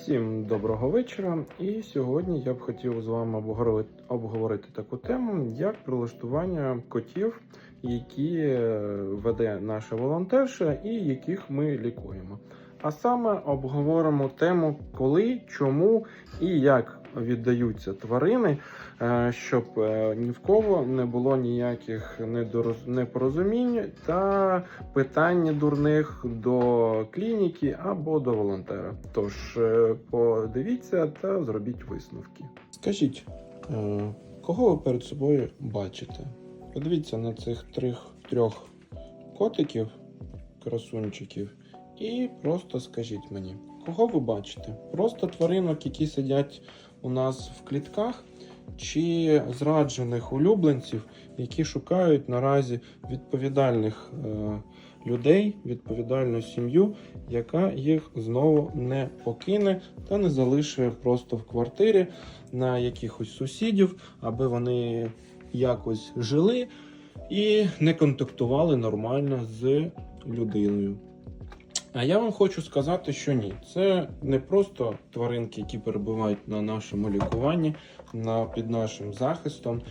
Всім доброго вечора. І сьогодні я б хотів з вами обговорити, таку тему, як прилаштування котів, які е, веде наша волонтерша і яких ми лікуємо. А саме обговоримо тему, коли, чому і як віддаються тварини, е, щоб е, ні в кого не було ніяких непорозумінь та питань дурних до клініки або до волонтера. Тож е, подивіться та зробіть висновки. Скажіть, кого ви перед собою бачите? Подивіться на цих трьох, трьох котиків, красунчиків, і просто скажіть мені, кого ви бачите? Просто тваринок, які сидять у нас в клітках, чи зраджених улюбленців, які шукають наразі відповідальних е, людей, відповідальну сім'ю, яка їх знову не покине та не залишить просто в квартирі на якихось сусідів, аби вони якось жили і не контактували нормально з людиною. А я вам хочу сказати, що ні, це не просто тваринки, які перебувають на нашому лікуванні, на, під нашим захистом.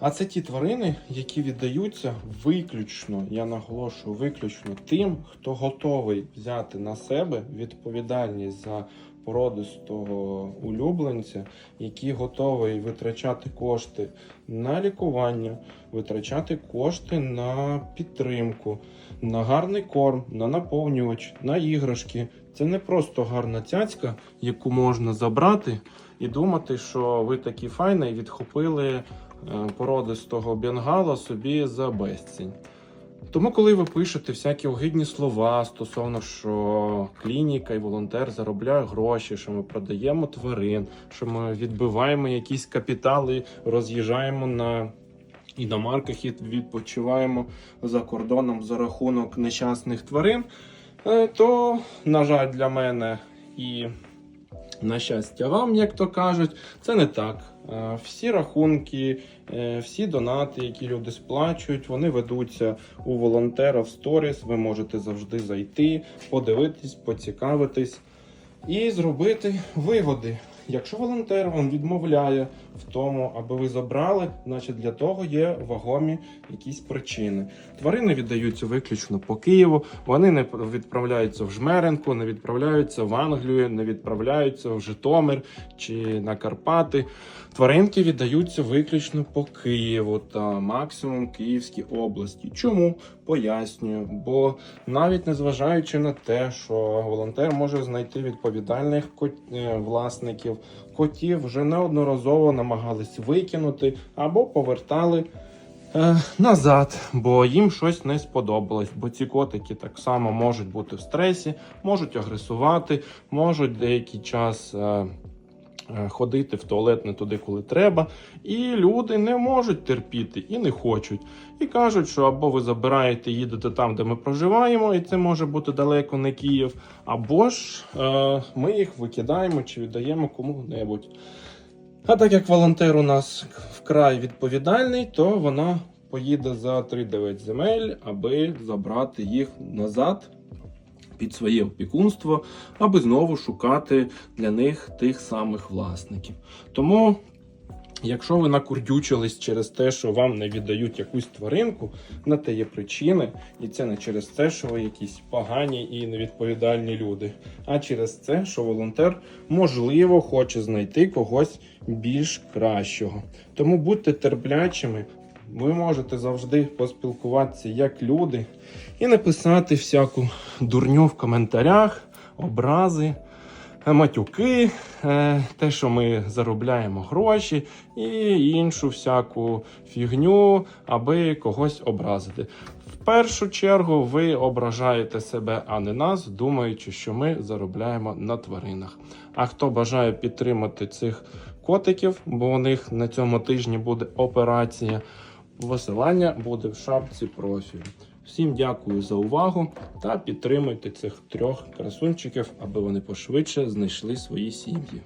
А це ті тварини, які віддаються виключно, я наголошую, виключно тим, хто готовий взяти на себе відповідальність за породистого улюбленця, який готовий витрачати кошти на лікування, витрачати кошти на підтримку, на гарний корм, на наповнювач, на іграшки. Це не просто гарна цяцька, яку можна забрати і думати, що ви такі файні і відхопили е, породистого бенгала собі за безцінь. Тому, коли ви пишете всякі огидні слова стосовно, що клініка і волонтер заробляє гроші, що ми продаємо тварин, що ми відбиваємо якісь капітали, роз'їжджаємо на іномарках і відпочиваємо за кордоном за рахунок нещасних тварин, е, то, на жаль, для мене і на щастя вам, як то кажуть, це не так. Е, Всі рахунки, е, всі донати, які люди сплачують, вони ведуться у волонтера в сторіс. Ви можете завжди зайти, подивитись, поцікавитись і зробити вигоди. Якщо волонтер вам відмовляє в тому, аби ви забрали, значить для того є вагомі якісь причини. Тварини віддаються виключно по Києву. Вони не відправляються в Жмеренку, не відправляються в Англію, не відправляються в Житомир чи на Карпати. Тваринки віддаються виключно по Києву та максимум Київській області. Чому? Пояснюю, бо навіть незважаючи на те, що волонтер може знайти відповідальних е, власників, котів вже неодноразово намагались викинути або повертали е, назад, бо їм щось не сподобалось. Бо ці котики так само можуть бути в стресі, можуть агресувати, можуть деякий час. е, Ходити в туалет не туди, коли треба, і люди не можуть терпіти і не хочуть. І кажуть, що або ви забираєте, їдете там, де ми проживаємо, і це може бути далеко не Київ, або ж е, ми їх викидаємо чи віддаємо кому-небудь. А так як волонтер у нас вкрай відповідальний, то вона поїде за 3-9 земель, аби забрати їх назад під своє опікунство, аби знову шукати для них тих самих власників. Тому, якщо ви накурдючились через те, що вам не віддають якусь тваринку, на те є причини, і це не через те, що ви якісь погані і невідповідальні люди, а через те, що волонтер можливо хоче знайти когось більш кращого. Тому будьте терплячими. Ви можете завжди поспілкуватися як люди і написати всяку дурню в коментарях, образи, е, матюки, е, те, що ми заробляємо гроші, і іншу всяку фігню, аби когось образити. В першу чергу ви ображаєте себе, а не нас, думаючи, що ми заробляємо на тваринах. А хто бажає підтримати цих котиків, бо у них на цьому тижні буде операція. Посилання буде в шапці профілю. Всім дякую за увагу та підтримуйте цих трьох красунчиків, аби вони пошвидше знайшли свої сім'ї.